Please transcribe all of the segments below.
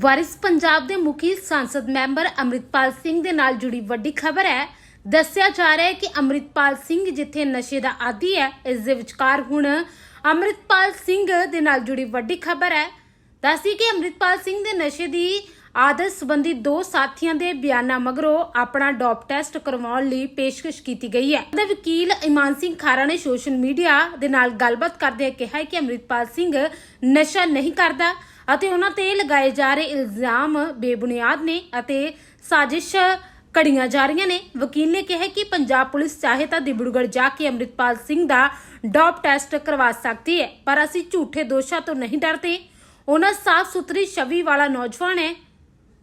ਵਾਰਿਸ ਪੰਜਾਬ ਦੇ ਮੁਖੀ ਸੰਸਦ ਮੈਂਬਰ ਅੰਮ੍ਰਿਤਪਾਲ ਸਿੰਘ ਦੇ ਨਾਲ ਜੁੜੀ ਵੱਡੀ ਖਬਰ ਹੈ। ਦੱਸਿਆ ਜਾ ਰਿਹਾ ਹੈ ਕਿ ਅੰਮ੍ਰਿਤਪਾਲ ਸਿੰਘ ਜਿੱਥੇ ਨਸ਼ੇ ਦਾ ਆਦੀ ਹੈ, ਇਸ ਦੇ ਵਿਚਕਾਰ ਹੁਣ ਅੰਮ੍ਰਿਤਪਾਲ ਸਿੰਘ ਦੇ ਨਾਲ ਜੁੜੀ ਵੱਡੀ ਖਬਰ ਹੈ। ਦੱਸੀ ਕਿ ਅੰਮ੍ਰਿਤਪਾਲ ਸਿੰਘ ਦੇ ਨਸ਼ੇ ਦੀ ਆਦਤ ਸੰਬੰਧੀ ਦੋ ਸਾਥੀਆਂ ਦੇ ਬਿਆਨਾਂ ਮਗਰੋਂ ਆਪਣਾ ਡੋਪ ਟੈਸਟ ਕਰਵਾਉਣ ਲਈ ਪੇਸ਼ਕਸ਼ ਕੀਤੀ ਗਈ ਹੈ। ਉਹਦੇ ਵਕੀਲ ਇਮਾਨ ਸਿੰਘ ਖਾਰਾ ਨੇ ਸੋਸ਼ਲ ਮੀਡੀਆ ਦੇ ਨਾਲ ਗੱਲਬਾਤ ਕਰਦਿਆਂ ਕਿਹਾ ਕਿ ਅੰਮ੍ਰਿਤਪਾਲ ਸਿੰਘ ਨਸ਼ਾ ਨਹੀਂ ਕਰਦਾ। ਅਤੇ ਉਹਨਾਂ ਤੇ ਲਗਾਏ ਜਾ ਰਹੇ ਇਲਜ਼ਾਮ ਬੇਬੁਨਿਆਦ ਨੇ ਅਤੇ ਸਾਜ਼ਿਸ਼ ਕੜੀਆਂ ਜਾ ਰਹੀਆਂ ਨੇ। ਵਕੀਲ ਨੇ ਕਿਹਾ ਕਿ ਪੰਜਾਬ ਪੁਲਿਸ ਚਾਹੇ ਤਾਂ ਦਿਬੜੂਗੜ ਜਾ ਕੇ ਅੰਮ੍ਰਿਤਪਾਲ ਸਿੰਘ ਦਾ ਡੋਪ ਟੈਸਟ ਕਰਵਾ ਸਕਦੀ ਹੈ, ਪਰ ਅਸੀਂ ਝੂਠੇ ਦੋਸ਼ਾਂ ਤੋਂ ਨਹੀਂ ਡਰਦੇ। ਉਹਨਾਂ ਸਾਫ਼ ਸੁਥਰੀ ਛਵੀ ਵਾਲਾ ਨੌਜਵਾਨ ਹੈ।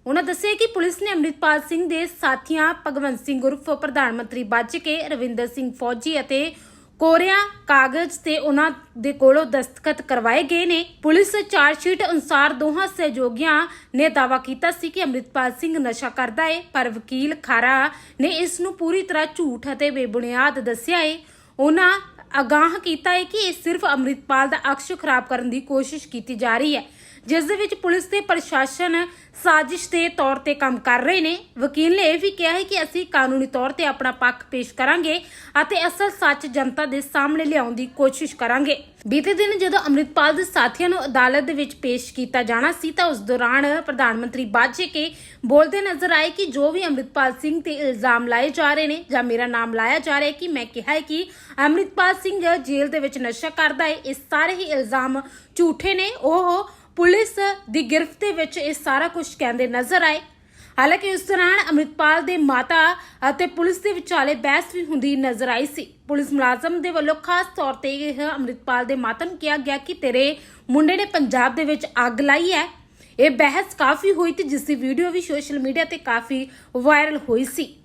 ਉਹਨਾਂ ਦੱਸਿਆ ਕਿ ਪੁਲਿਸ ਨੇ ਅੰਮ੍ਰਿਤਪਾਲ ਸਿੰਘ ਦੇ ਸਾਥੀਆਂ ਭਗਵੰਤ ਸਿੰਘ ਉਰਫ ਪ੍ਰਧਾਨ ਮੰਤਰੀ ਬੱਜ ਕੇ ਰਵਿੰਦਰ ਸਿੰਘ ਫੌਜੀ ਅਤੇ ਕੋਰਿਆਂ ਕਾਗਜ਼ ਤੇ ਉਹਨਾਂ ਦੇ ਕੋਲੋਂ ਦਸਤਖਤ ਕਰਵਾਏ ਗਏ ਨੇ। ਪੁਲਿਸ ਚਾਰਜ ਸ਼ੀਟ ਅਨੁਸਾਰ ਦੋਹਾਂ ਸਹਿਯੋਗੀਆਂ ਨੇ ਦਾਵਾ ਕੀਤਾ ਸੀ ਕਿ ਅੰਮ੍ਰਿਤਪਾਲ ਸਿੰਘ ਨਸ਼ਾ ਕਰਦਾ ਹੈ ਪਰ ਵਕੀਲ ਖਾਰਾ ਨੇ ਇਸ ਨੂੰ ਪੂਰੀ ਤਰ੍ਹਾਂ ਝੂਠ ਅਤੇ ਬੇਬੁਨਿਆਦ ਦੱਸਿਆ ਹੈ ਉਹਨਾਂ ਅਗਾਹ ਕੀਤਾ ਹੈ ਕਿ ਇਹ ਸਿਰਫ ਅੰਮ੍ਰਿਤਪਾਲ ਦਾ ਅਕਸ਼ ਖਰਾਬ ਕਰਨ ਦੀ ਕੋਸ਼ਿਸ਼ ਕੀਤੀ ਜਾ ਰਹੀ ਹੈ। ਜਿਸ ਦੇ ਵਿੱਚ ਪੁਲਿਸ ਤੇ ਪ੍ਰਸ਼ਾਸਨ ਸਾਜ਼ਿਸ਼ ਦੇ ਤੌਰ ਤੇ ਕੰਮ ਕਰ ਰਹੇ ਨੇ। ਵਕੀਲ ਨੇ ਇਹ ਵੀ ਕਿਹਾ ਹੈ ਕਿ ਅਸੀਂ ਕਾਨੂੰਨੀ ਤੌਰ ਤੇ ਆਪਣਾ ਪੱਖ ਪੇਸ਼ ਕਰਾਂਗੇ ਅਤੇ ਅਸਲ ਸੱਚ ਜਨਤਾ ਦੇ ਸਾਹਮਣੇ ਲਿਆਉਣ ਦੀ ਕੋਸ਼ਿਸ਼ ਕਰਾਂਗੇ। ਬੀਤੇ ਦਿਨ ਜਦੋਂ ਅੰਮ੍ਰਿਤਪਾਲ ਦੇ ਸਾਥੀਆਂ ਨੂੰ ਅਦਾਲਤ ਦੇ ਵਿੱਚ ਪੇਸ਼ ਕੀਤਾ ਜਾਣਾ ਸੀ ਤਾਂ ਉਸ ਦੌਰਾਨ ਪ੍ਰਧਾਨ ਮੰਤਰੀ ਬਾਜੇ ਕੇ ਬੋਲਦੇ ਨਜ਼ਰ ਆਏ ਕਿ ਜੋ ਵੀ ਅੰਮ੍ਰਿਤਪਾਲ ਸਿੰਘ ਤੇ ਇਲਜ਼ਾਮ ਲਾਏ ਜਾ ਰਹੇ ਨੇ ਜਾਂ ਮੇਰਾ ਨਾਮ ਲਾਇਆ ਜਾ ਰਿਹਾ ਹੈ ਕਿ ਮੈਂ ਕਿਹਾ ਹੈ ਕਿ ਅੰਮ੍ਰਿਤਪਾਲ ਸਿੰਘ ਜੇਲ੍ਹ ਦੇ ਵਿੱਚ ਨਸ਼ਾ ਕਰਦਾ ਹੈ, ਇਹ ਸਾਰੇ ਹੀ ਇਲਜ਼ਾਮ ਝੂਠੇ ਨੇ। ਉਹ ਪੁਲਿਸ ਦੀ ਗ੍ਰਿਫ਼ਤ ਦੇ ਵਿੱਚ ਇਹ ਸਾਰਾ ਕੁਝ ਕਹਿੰਦੇ ਨਜ਼ਰ ਆਏ। ਹਾਲਾਂਕਿ ਉਸ ਦੌਰਾਨ ਅੰਮ੍ਰਿਤਪਾਲ ਦੇ ਮਾਤਾ ਅਤੇ ਪੁਲਿਸ ਦੇ ਵਿਚਾਲੇ ਬਹਿਸ ਵੀ ਹੁੰਦੀ ਨਜ਼ਰ ਆਈ ਸੀ। ਪੁਲਿਸ ਮੁਲਾਜ਼ਮ ਦੇ ਵੱਲੋਂ ਖਾਸ ਤੌਰ ਤੇ ਇਹ ਅੰਮ੍ਰਿਤਪਾਲ ਦੇ ਮਾਤਾ ਨੂੰ ਕਿਹਾ ਗਿਆ ਕਿ ਤੇਰੇ ਮੁੰਡੇ ਨੇ ਪੰਜਾਬ ਦੇ ਵਿੱਚ ਅੱਗ ਲਾਈ ਹੈ। ਇਹ ਬਹਿਸ ਕਾਫੀ ਹੋਈ ਤੇ ਜਿਸ ਦੀ ਵੀਡੀਓ ਵੀ ਸੋਸ਼ਲ ਮੀਡੀਆ ਤੇ ਕਾਫੀ ਵਾਇਰਲ ਹੋਈ ਸੀ।